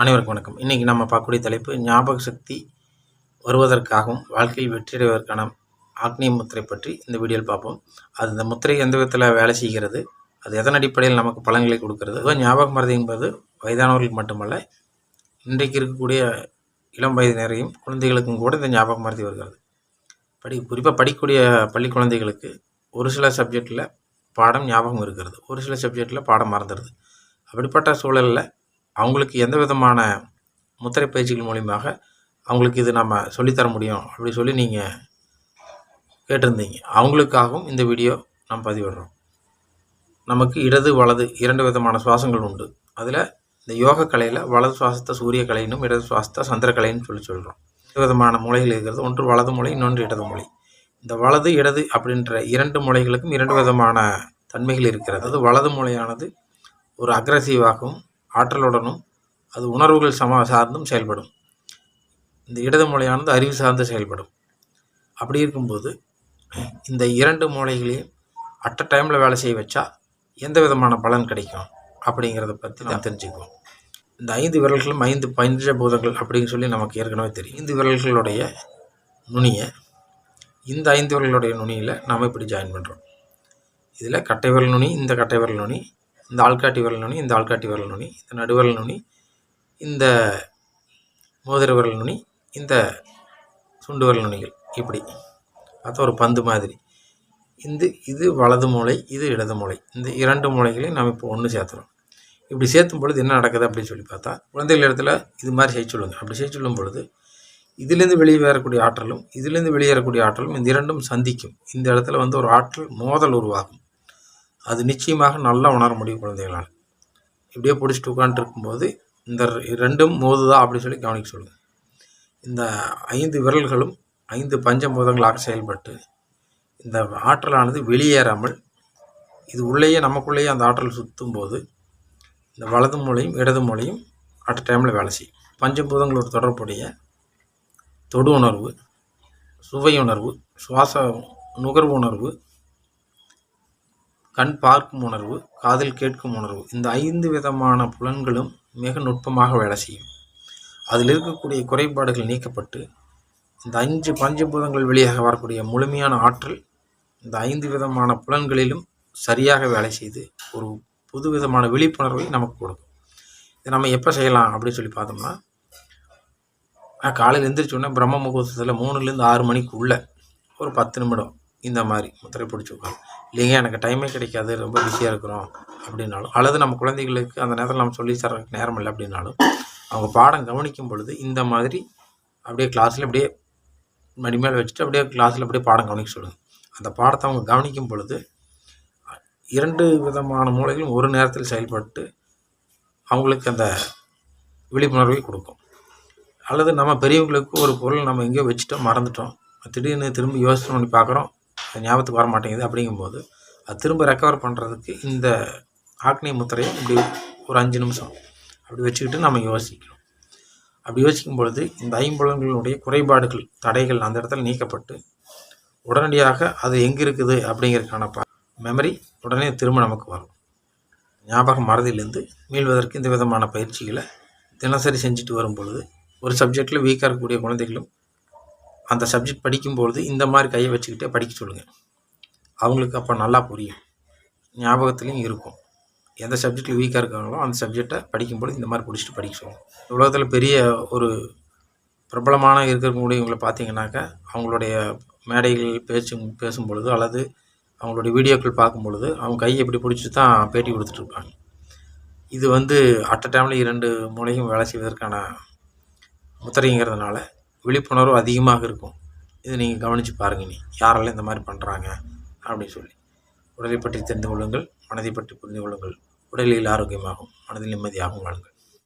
அனைவருக்கும் வணக்கம். இன்றைக்கி நம்ம பார்க்கக்கூடிய தலைப்பு ஞாபக சக்தி வருவதற்காகவும் வாழ்க்கையில் வெற்றியடைவதற்கான ஆக்னிய முத்திரை பற்றி இந்த வீடியோவில் பார்ப்போம். அது இந்த முத்திரை எந்த விதத்தில் வேலை செய்கிறது அது எதன் அடிப்படையில் நமக்கு பலன்களை கொடுக்கிறது அதுவும் ஞாபக மருதி என்பது வயதானவர்களுக்கு மட்டுமல்ல இன்றைக்கு இருக்கக்கூடிய இளம் வயதினரையும் குழந்தைகளுக்கும் கூட இந்த ஞாபக மருதி வருகிறது. படி குறிப்பாக படிக்கக்கூடிய பள்ளி குழந்தைகளுக்கு ஒரு சில சப்ஜெக்டில் பாடம் ஞாபகம் இருக்கிறது ஒரு சில சப்ஜெக்டில் பாடம் மறந்துடுது. அப்படிப்பட்ட சூழலில் அவங்களுக்கு எந்த விதமான முத்திரை பயிற்சிகள் மூலியமாக அவங்களுக்கு இது நம்ம சொல்லித்தர முடியும் அப்படி சொல்லி நீங்கள் கேட்டிருந்தீங்க. அவங்களுக்காகவும் இந்த வீடியோ நாம் பதிவிடுறோம். நமக்கு இடது வலது இரண்டு விதமான சுவாசங்கள் உண்டு. அதில் இந்த யோக கலையில் வலது சுவாசத்தை சூரிய கலையினும் இடது சுவாசத்தை சந்திரக்கலைன்னு சொல்லி சொல்கிறோம் இரண்டு விதமான மூலைகள் இருக்கிறது. ஒன்று வலது மூளை இன்னொன்று இடது மூளை இந்த வலது இடது அப்படின்ற இரண்டு மூலைகளுக்கும் இரண்டு விதமான தன்மைகள் இருக்கிறது. அது வலது மூலையானது ஒரு அக்ரஸிவாகவும் ஆற்றலுடனும் அது உணர்வுகள் சம சார்ந்தும் செயல்படும். இந்த இடது மூலையானது அறிவு சார்ந்து செயல்படும். அப்படி இருக்கும்போது இந்த இரண்டு மூளைகளையும் அட்ட டைமில் வேலை செய்ய வச்சா எந்த விதமான பலன் கிடைக்கும்? அப்படிங்கிறத பற்றி நாம் தெரிஞ்சுக்குவோம். இந்த ஐந்து விரல்களும் ஐந்து பஞ்சபூதங்கள் அப்படின்னு சொல்லி நமக்கு ஏற்கனவே தெரியும். ஐந்து விரல்களுடைய நுனியை இந்த ஐந்து விரல்களுடைய நுனியில் நாம் இப்படி ஜாயின் பண்ணுறோம் இதில் கட்டை விரல் நுனி இந்த கட்டை விரல் நுனி இந்த ஆள்காட்டி விரல் நுனி இந்த ஆள்காட்டி விரல் நுனி இந்த நடுவிரல் நுனி இந்த மோதிர விரல் நுனி இந்த சுண்டு விரல் நுனிகள். இப்படி. பார்த்தா ஒரு பந்து மாதிரி. இந்த இது வலது மூளை இது இடது மூளை. இந்த இரண்டு மூளைகளையும் நம்ம இப்போ ஒன்று சேர்த்துறோம். இப்படி சேர்த்தும் பொழுது என்ன நடக்குது அப்படின்னு சொல்லி பார்த்தா குழந்தைகள் இடத்துல இது மாதிரி செய்ய சொல்லுங்க. அப்படி செய்ய சொல்லும் பொழுது இதுலேருந்து வெளியே வரக்கூடிய ஆற்றலும் இதுலேருந்து வெளியேறக்கூடிய ஆற்றலும் இந்த இரண்டும் சந்திக்கும். இந்த இடத்துல வந்து ஒரு ஆற்றல் மோதல் உருவாகும். அது நிச்சயமாக நல்லா உணர முடியும் குழந்தைகளால். இப்படியே பிடிச்சிட்டு உட்காந்துட்டு இருக்கும்போது இந்த ரெண்டும் மோதுதா அப்படின்னு சொல்லி கவனிக்க சொல்லுங்கள் இந்த ஐந்து விரல்களும் ஐந்து பஞ்சபூதங்களாக செயல்பட்டு இந்த ஆற்றலானது வெளியேறாமல் இது உள்ளேயே நமக்குள்ளேயே அந்த ஆற்றல் சுற்றும் போது இந்த வலது மூலையும் இடது மூலையும் அட் டைமில் வேலை செய்யும். பஞ்சபூதங்களோட தொடர்புடைய தொடு உணர்வு சுவை உணர்வு சுவாச நுகர்வு உணர்வு கண் பார்க்கும் உணர்வு காதில் கேட்கும் உணர்வு இந்த ஐந்து விதமான புலன்களும் மிக நுட்பமாக வேலை செய்யும். அதில் இருக்கக்கூடிய குறைபாடுகள் நீக்கப்பட்டு இந்த அஞ்சு பஞ்சபூதங்கள் வழியாக வரக்கூடிய முழுமையான ஆற்றல் இந்த ஐந்து விதமான புலன்களிலும் சரியாக வேலை செய்து ஒரு புது விதமான விழிப்புணர்வை நமக்கு கொடுக்கும். இதை நம்ம எப்போ செய்யலாம் அப்படின்னு சொல்லி பார்த்தோம்னா காலையில் எழுந்திரிச்சோன்னே பிரம்ம முகூர்த்தத்தில் மூணுலேருந்து ஆறு மணிக்குள்ளே ஒரு பத்து நிமிடம் இந்த மாதிரி முத்திரை பிடிச்சி இல்லைங்க எனக்கு டைமே கிடைக்காது ரொம்ப பிஸியாக இருக்கிறோம் அப்படின்னாலும் அல்லது நம்ம குழந்தைகளுக்கு அந்த நேரத்தில் நம்ம சொல்லி தரக்கு நேரம் இல்லை அப்படின்னாலும் அவங்க பாடம் கவனிக்கும் பொழுது இந்த மாதிரி அப்படியே கிளாஸில் அப்படியே மடிமேல் வச்சுட்டு அப்படியே கிளாஸில் அப்படியே பாடம் கவனிக்க சொல்லுங்கள் அந்த பாடத்தை அவங்க கவனிக்கும் பொழுது இரண்டு விதமான மூளைகளும் ஒரு நேரத்தில் செயல்பட்டு அவங்களுக்கு அந்த விழிப்புணர்வை கொடுக்கும். அல்லது நம்ம பெரியவங்களுக்கு ஒரு பொருள் நம்ம எங்கேயோ வச்சுட்டோம் மறந்துட்டோம் திடீர்னு திரும்பி யோசனை பண்ணி பார்க்குறோம் ஞாபகத்துக்கு வர மாட்டேங்குது. அப்படிங்கும்போது அது திரும்ப ரெக்கவர் பண்ணுறதுக்கு இந்த ஆக்னிய முத்திரையை இப்படி ஒரு அஞ்சு நிமிஷம் அப்படி வச்சுக்கிட்டு நம்ம யோசிக்கணும் அப்படி யோசிக்கும் பொழுது இந்த ஐம்புலன்களுடைய குறைபாடுகள் தடைகள் அந்த இடத்துல நீக்கப்பட்டு உடனடியாக அது எங்கே இருக்குது அப்படிங்கிறதுக்கான ப மெமரி உடனே திரும்ப நமக்கு வரும். ஞாபகம் மறதியிலேருந்து மீள்வதற்கு இந்த விதமான பயிற்சிகளை தினசரி செஞ்சுட்டு வரும் பொழுது ஒரு சப்ஜெக்டில் வீக்காக இருக்கக்கூடிய குழந்தைகளும் அந்த சப்ஜெக்ட் படிக்கும்பொழுது இந்த மாதிரி கையை வச்சுக்கிட்டே படிக்க சொல்லுங்கள் அவங்களுக்கு அப்போ நல்லா புரியும். ஞாபகத்துலேயும் இருக்கும். எந்த சப்ஜெக்டில் வீக்காக இருக்காங்களோ அந்த சப்ஜெக்டை படிக்கும்பொழுது இந்த மாதிரி பிடிச்சிட்டு படிக்க சொல்லுங்கள் உலகத்தில் பெரிய ஒரு பிரபலமான இருக்கக்கூடியவங்களை பார்த்தீங்கன்னாக்கா அவங்களுடைய மேடைகள் பேச்சு பேசும் பொழுது அல்லது அவங்களுடைய வீடியோக்கள் பார்க்கும் பொழுது அவங்க கையை இப்படி பிடிச்சி தான் பேட்டி கொடுத்துட்ருப்பாங்க இது வந்து அட் டைமில் இரண்டு மூலையும் வேலை செய்வதற்கான முத்திரைங்கிறதுனால விழிப்புணர்வு அதிகமாக இருக்கும். இது நீங்கள் கவனித்து பாருங்கள் நீ யாரெல்லாம் இந்த மாதிரி பண்ணுறாங்க அப்படின்னு சொல்லி. உடலை பற்றி தெரிந்து கொள்ளுங்கள் மனதை பற்றி புரிந்து கொள்ளுங்கள். உடலில் ஆரோக்கியமாகும் மனதில் நிம்மதியாகவும் வாழுங்கள்